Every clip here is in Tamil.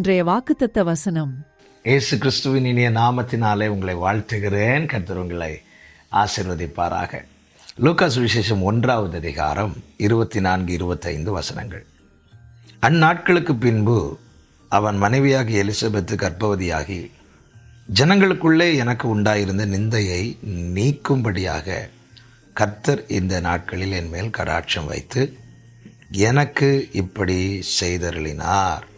இன்றைய வாக்குத்தத்த வசனம். இயேசு கிறிஸ்துவின் இனிய நாமத்தினாலே உங்களை வாழ்த்துகிறேன். கர்த்தர் உங்களை ஆசீர்வதிப்பாராக. லூக்காஸ் விசேஷம் ஒன்றாவது அதிகாரம் இருபத்தி நான்கு இருபத்தைந்து வசனங்கள். அந்நாட்களுக்கு பின்பு அவன் மனைவியாகி எலிசபெத்து கர்ப்பவதியாகி ஜனங்களுக்குள்ளே எனக்கு உண்டாயிருந்த நிந்தையை நீக்கும்படியாக கர்த்தர் இந்த நாட்களில் என் மேல் கடாட்சம் வைத்து எனக்கு இப்படி செய்தருளினார்.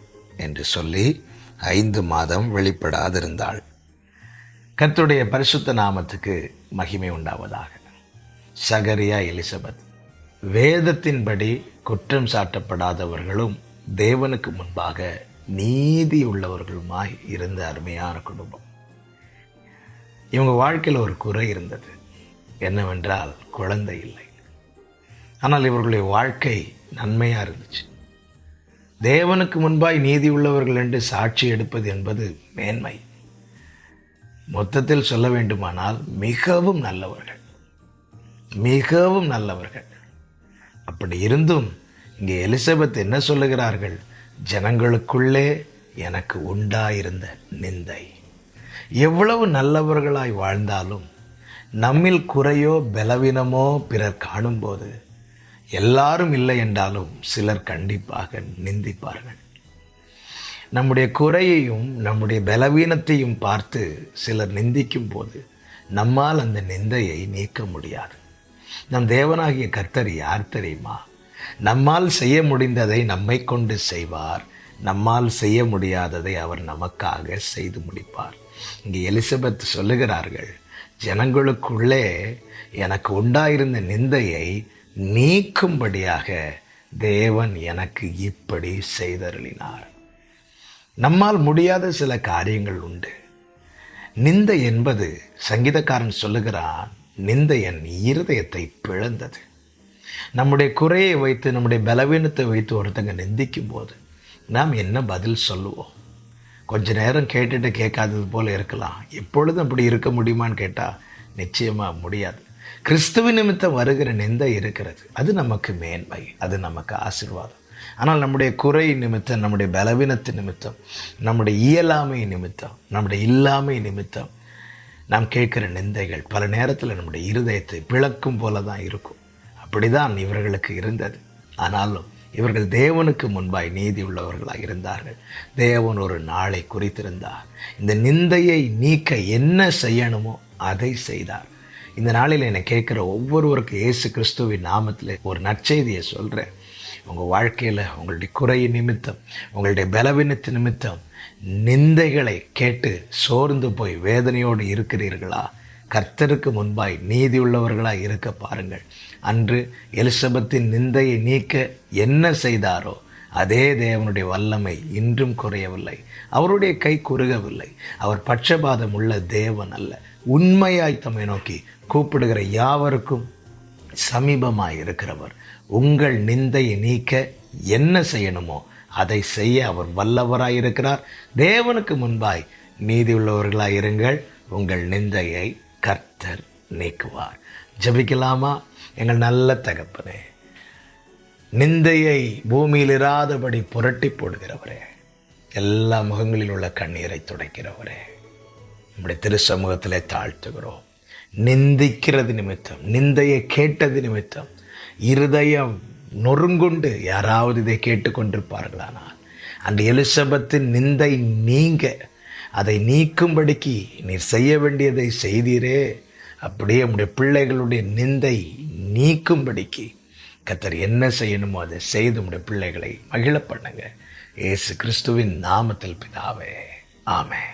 என்று சொல்லி ஐந்து மாதம் வெளிப்படாதிருந்தாள். கத்துடைய பரிசுத்த நாமத்துக்கு மகிமை உண்டாவதாக. சகரியா எலிசபெத் வேதத்தின்படி குற்றம் சாட்டப்படாதவர்களும் தேவனுக்கு முன்பாக நீதி உள்ளவர்களுமாய் இருந்த அருமையான குடும்பம். இவங்க வாழ்க்கையில் ஒரு குறை இருந்தது. என்னவென்றால் குழந்தை இல்லை. ஆனால் இவர்களுடைய வாழ்க்கை நன்மையாக இருந்துச்சு. தேவனுக்கு முன்பாய் நீதி உள்ளவர்கள் என்று சாட்சி எடுப்பது என்பது மேன்மை. மொத்தத்தில் சொல்ல வேண்டுமானால் மிகவும் நல்லவர்கள். மிகவும் நல்லவர்கள். அப்படி இருந்தும் இங்கே எலிசபெத் என்ன சொல்லுகிறார்கள்? ஜனங்களுக்குள்ளே எனக்கு உண்டாயிருந்த நிந்தை. எவ்வளவு நல்லவர்களாய் வாழ்ந்தாலும் நம்மில் குறையோ பலவீனமோ பிறர் காணும்போது எல்லாரும் இல்லை என்றாலும் சிலர் கண்டிப்பாக நிந்திப்பார்கள். நம்முடைய குறையையும் நம்முடைய பலவீனத்தையும் பார்த்து சிலர் நிந்திக்கும் போது நம்மால் அந்த நிந்தையை நீக்க முடியாது. நம் தேவனாகிய கர்த்தர் யார் தெரியுமா? நம்மால் செய்ய முடிந்ததை நம்மை கொண்டு செய்வார். நம்மால் செய்ய முடியாததை அவர் நமக்காக செய்து முடிப்பார். இங்கே எலிசபெத் சொல்லுகிறார்கள் ஜனங்களுக்குள்ளே எனக்கு உண்டாயிருந்த நிந்தையை நீக்கும்படியாக தேவன் எனக்கு இப்படி செய்தருளினார். நம்மால் முடியாத சில காரியங்கள் உண்டு. நிந்தை என்பது சங்கீதக்காரன் சொல்லுகிறான் நிந்தை என் இருதயத்தை பிளந்தது. நம்முடைய குறையை வைத்து நம்முடைய பலவீனத்தை வைத்து ஒருத்தங்க நிந்திக்கும் போது நாம் என்ன பதில் சொல்லுவோம்? கொஞ்ச நேரம் கேட்டுட்டு கேட்காதது போல இருக்கலாம். எப்பொழுதும் அப்படி இருக்க முடியுமான்னு கேட்டால் நிச்சயமாக முடியாது. கிறிஸ்துவ நிமித்தம் வருகிற நிந்தை இருக்கிறது. அது நமக்கு மேன்மை அது நமக்கு ஆசீர்வாதம். ஆனால் நம்முடைய குறை நிமித்தம் நம்முடைய பலவீனத்து நிமித்தம் நம்முடைய இயலாமை நிமித்தம் நம்முடைய இல்லாமை நிமித்தம் நாம் கேட்குற நிந்தைகள் பல நேரத்தில் நம்முடைய இருதயத்தை பிளக்கும் போல தான் இருக்கும். அப்படிதான் இவர்களுக்கு இருந்தது. ஆனாலும் இவர்கள் தேவனுக்கு முன்பாய் நீதி உள்ளவர்களாக இருந்தார்கள். தேவன் ஒரு நாளை குறித்திருந்தார். இந்த நிந்தையை நீக்க என்ன செய்யணுமோ அதை செய்தார். இந்த நாளில் என்னை கேட்குற ஒவ்வொருவருக்கும் இயேசு கிறிஸ்துவின் நாமத்தில் ஒரு நற்செய்தியை சொல்கிறேன் உங்கள் வாழ்க்கையில் உங்களுடைய குறை நிமித்தம் உங்களுடைய பலவீனத்து நிமித்தம் நிந்தைகளை கேட்டு சோர்ந்து போய் வேதனையோடு இருக்கிறீர்களா? கர்த்தருக்கு முன்பாய் நீதி உள்ளவர்களாக இருக்க பாருங்கள். அன்று எலிசபெத்தின் நிந்தையை நீக்க என்ன செய்தாரோ அதே தேவனுடைய வல்லமை இன்றும் குறையவில்லை. அவருடைய கை குறுகவில்லை. அவர் பட்சபாதம் உள்ள தேவன் அல்ல. உண்மையாய் தம்மை நோக்கி கூப்பிடுகிற யாவருக்கும் சமீபமாக இருக்கிறவர். உங்கள் நிந்தையை நீக்க என்ன செய்யணுமோ அதை செய்ய அவர் வல்லவராய் இருக்கிறார். தேவனுக்கு முன்பாய் நீதி உள்ளவர்களாய் இருங்கள். உங்கள் நிந்தையை கர்த்தர் நீக்குவார். ஜபிக்கலாமா? எங்கள் நல்ல தகப்பனே நிந்தையை பூமியில் இராதபடி புரட்டி போடுகிறவரே. எல்லா முகங்களில் உள்ள கண்ணீரை துடைக்கிறவரே. நம்முடைய திரு தாழ்த்துகிறோம். நிந்திக்கிறது நிமித்தம் நிந்தையை கேட்டது நிமித்தம் இருதயம் நொறுங்குண்டு யாராவது இதை கேட்டுக்கொண்டிருப்பார்களானால் அந்த எலிசபத்தின் நிந்தை நீங்க அதை நீக்கும்படிக்கு நீர் செய்ய வேண்டியதை செய்தீரே. அப்படியே நம்முடைய பிள்ளைகளுடைய நிந்தை நீக்கும்படிக்கு கத்தர் என்ன செய்யணுமோ அதை செய்து உடைய பிள்ளைகளை மகிழ பண்ணுங்க. இயேசு கிறிஸ்துவின் நாமத்தில் பிதாவே. ஆமென்.